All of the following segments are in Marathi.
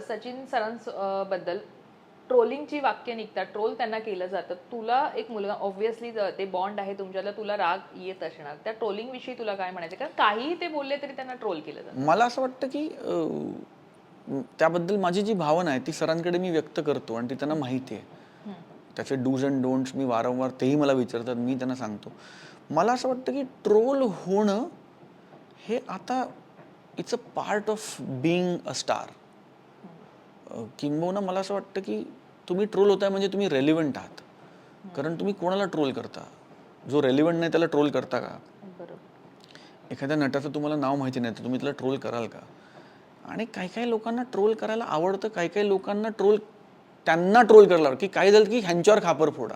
सचिन सरांबद्दल ट्रोलिंगची वाक्य निघतात ट्रोल त्यांना केलं जातं. तुला एक मुलगा ऑब्व्हियसली ते बॉन्ड आहे तुमच्यातला तुला राग येत असणार. त्या ट्रोलिंग विषयी तुला काय म्हणायचं कारण काहीही ते बोलले तरी त्यांना ट्रोल केलं जातं. मला असं वाटतं की त्याबद्दल माझी जी भावना आहे ती सरांकडे मी व्यक्त करतो आणि ती त्यांना माहिती आहे. त्याचे डूज अँड डोंट्स मी वारंवार तेही मला विचारतात मी त्यांना सांगतो. मला असं वाटतं की ट्रोल होणं हे आता it's a part of being a star किंबहुना मला असं वाटतं की तुम्ही ट्रोल होताय म्हणजे तुम्ही रेलिव्हंट आहात. कारण तुम्ही कोणाला ट्रोल करता? जो रेलिव्हंट नाही त्याला ट्रोल करता का? एखाद्या नटाचं तुम्हाला नाव माहिती नाही तर तुम्ही त्याला ट्रोल कराल का? आणि काही काही लोकांना ट्रोल करायला आवडतं काही काही लोकांना ट्रोल त्यांना ट्रोल करायला आवडतं. की काय झालं की ह्यांच्यावर खापर फोडा.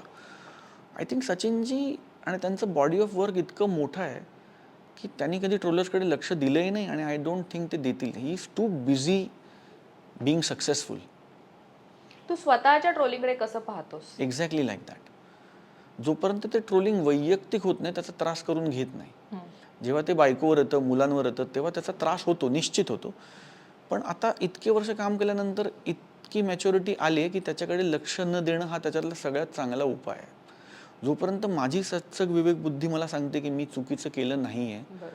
आय थिंक सचिनजी आणि त्यांचं बॉडी ऑफ वर्क इतकं मोठं आहे की त्यांनी कधी ट्रोलर्सकडे लक्ष दिलंही नाही आणि आय डोंट थिंक ते देतील. He is too busy being successful तू स्वतःच्या ट्रोलिंगकडे कसं पाहतोस? एक्झॅक्टली लाईक दॅट जोपर्यंत ते ट्रोलिंग वैयक्तिक होत नाही त्याचा त्रास करून घेत नाही. जेव्हा ते बायकोवर येतं मुलांवर येतं तेव्हा त्याचा त्रास होतो निश्चित होतो. पण आता इतके वर्ष काम केल्यानंतर इतकी मॅच्युरिटी आली आहे की त्याच्याकडे लक्ष न देणं हा त्याच्यातला सगळ्यात चांगला उपाय आहे. जोपर्यंत माझी सत्सग विवेक बुद्धी मला सांगते की मी चुकीचं केलं नाही आहे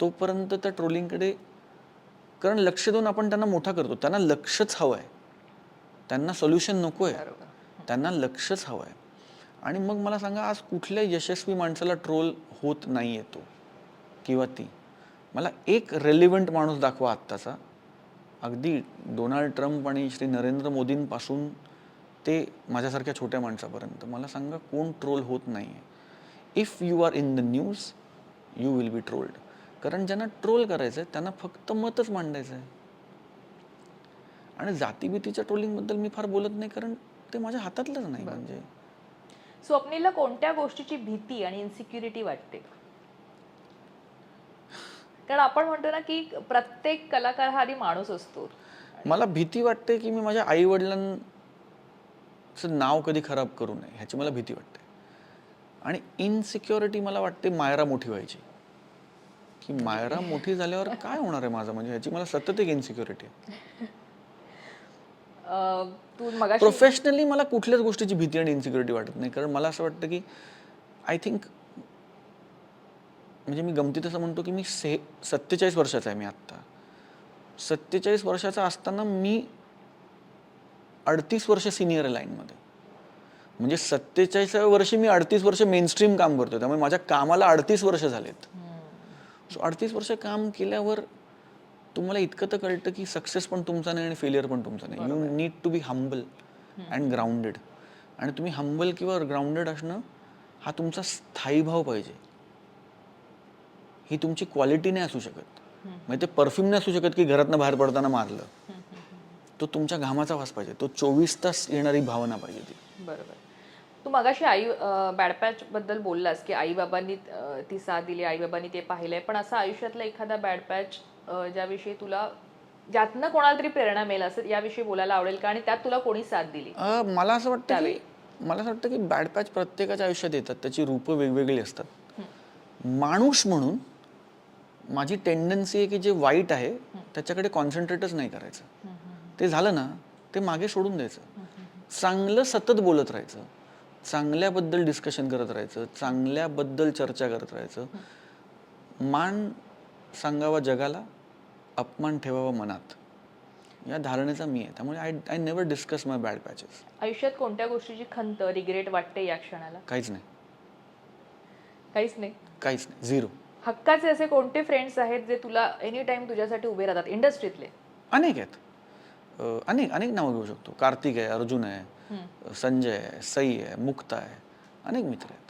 तोपर्यंत त्या ट्रोलिंगकडे कारण लक्ष देऊन आपण त्यांना मोठा करतो. त्यांना लक्षच हवं आहे त्यांना सोल्युशन नको आहे त्यांना लक्षच हवं आहे आणि मग मला सांगा आज कुठल्या यशस्वी माणसाला ट्रोल होत नाही येतो किंवा ती? मला एक रेलिव्हंट माणूस दाखवा आत्ताचा. अगदी डोनाल्ड ट्रम्प आणि श्री नरेंद्र मोदींपासून ते माझ्यासारख्या छोट्या माणसापर्यंत. मला सांगा कोण ट्रोल होत नाही आहे if you are in the news you will be trolled कारण ज्यांना ट्रोल करायचं आहे त्यांना फक्त मतच मांडायचं आहे आणि जातीभीतीच्या ट्रोलिंगबद्दल मी फार बोलत नाही कारण ते माझ्या हातातलंच नाही म्हणजे. स्वप्नीलला कोणत्या गोष्टीची भीती आणि इन्सिक्युरिटी वाटते? कारण आपण म्हणतो ना की प्रत्येक कलाकार हा आधी माणूस असतो. मला भीती वाटते की मी माझ्या आई वडिलांचं नाव कधी खराब करू नये ह्याची मला भीती वाटते. आणि इनसिक्युरिटी मला वाटते मायरा मोठी व्हायची. की मायरा मोठी झाल्यावर काय होणार आहे माझं? म्हणजे ह्याची मला सतत एक इन्सिक्युरिटी तू प्रोफेशनली मला कुठल्याच गोष्टीची भीती आणि इन्सिक्युरिटी वाटत नाही. कारण मला असं वाटतं की आय थिंक म्हणजे मी गमतीत असं म्हणतो की मी से सत्तेचाळीस वर्षाचा आहे मी आत्ता. सत्तेचाळीस वर्षाचा असताना मी अडतीस वर्ष सिनियर आहे लाईनमध्ये. म्हणजे सत्तेचाळीसाव्या वर्षी मी अडतीस वर्ष मेनस्ट्रीम काम करतो त्यामुळे माझ्या कामाला अडतीस वर्ष झालेत. सो अडतीस वर्ष काम केल्यावर तुम्हाला इतकं तर कळतं की सक्सेस पण तुमचा नाही आणि फेलियर पण तुमचा नाही. You need to be humble and grounded आणि तुम्ही हंबल किंवा ग्राउंडेड असणं हा तुमचा स्थायी भाव पाहिजे. ही तुमची क्वालिटी नाही असू शकत. म्हणजे ते परफ्यूम नाही असू शकत की घरातनं बाहेर पडताना मारलं. तो तुमच्या घामाचा वास पाहिजे. तो चोवीस तास येणारी भावना पाहिजे ती. बरोबर. तू मगाशी आई बॅडपॅच बद्दल बोललास की आई बाबांनी ती साथ दिली आई बाबांनी ते पाहिलंय. पण असा आयुष्यातला एखादा बॅड पॅच ज्याविषयी तुला ज्यातनं कोणाला तरी प्रेरणा मिळेल असं याविषयी बोलायला आवडेल का? आणि त्यात तुला कोणी साथ दिली? मला असं वाटतं की मला असं वाटतं की बॅड पॅच प्रत्येकाच्या आयुष्यात येतात. त्याची रूपं वेगवेगळी असतात. माणूस म्हणून माझी टेंडन्सी आहे की जे वाईट आहे त्याच्याकडे कॉन्सन्ट्रेटच नाही करायचं. ते झालं ना ते मागे सोडून द्यायचं. चांगलं सतत बोलत राहायचं. चांगल्याबद्दल डिस्कशन करत राहायचं चांगल्याबद्दल चर्चा करत राहायचं. मान सांगावा जगाला अपमान ठेवावा मनात. या धारणेचा मी आहे. त्यामुळे I I never discuss my bad patches आयुष्यात कोणत्या गोष्टीची खंत रिग्रेट वाटते या क्षणाला? काहीच नाही. काहीच नाही? काहीच नाही. झिरो हक्काचे असे कोणते फ्रेंड्स आहेत जे तुला एनी टाइम तुझ्यासाठी उभे राहतात? इंडस्ट्रीतले अनेक आहेत. अनेक अनेक नावं घेऊ शकतो. कार्तिक आहे अर्जुन आहे. संजय आहे सई आहे मुक्ता आहे अनेक मित्र आहेत.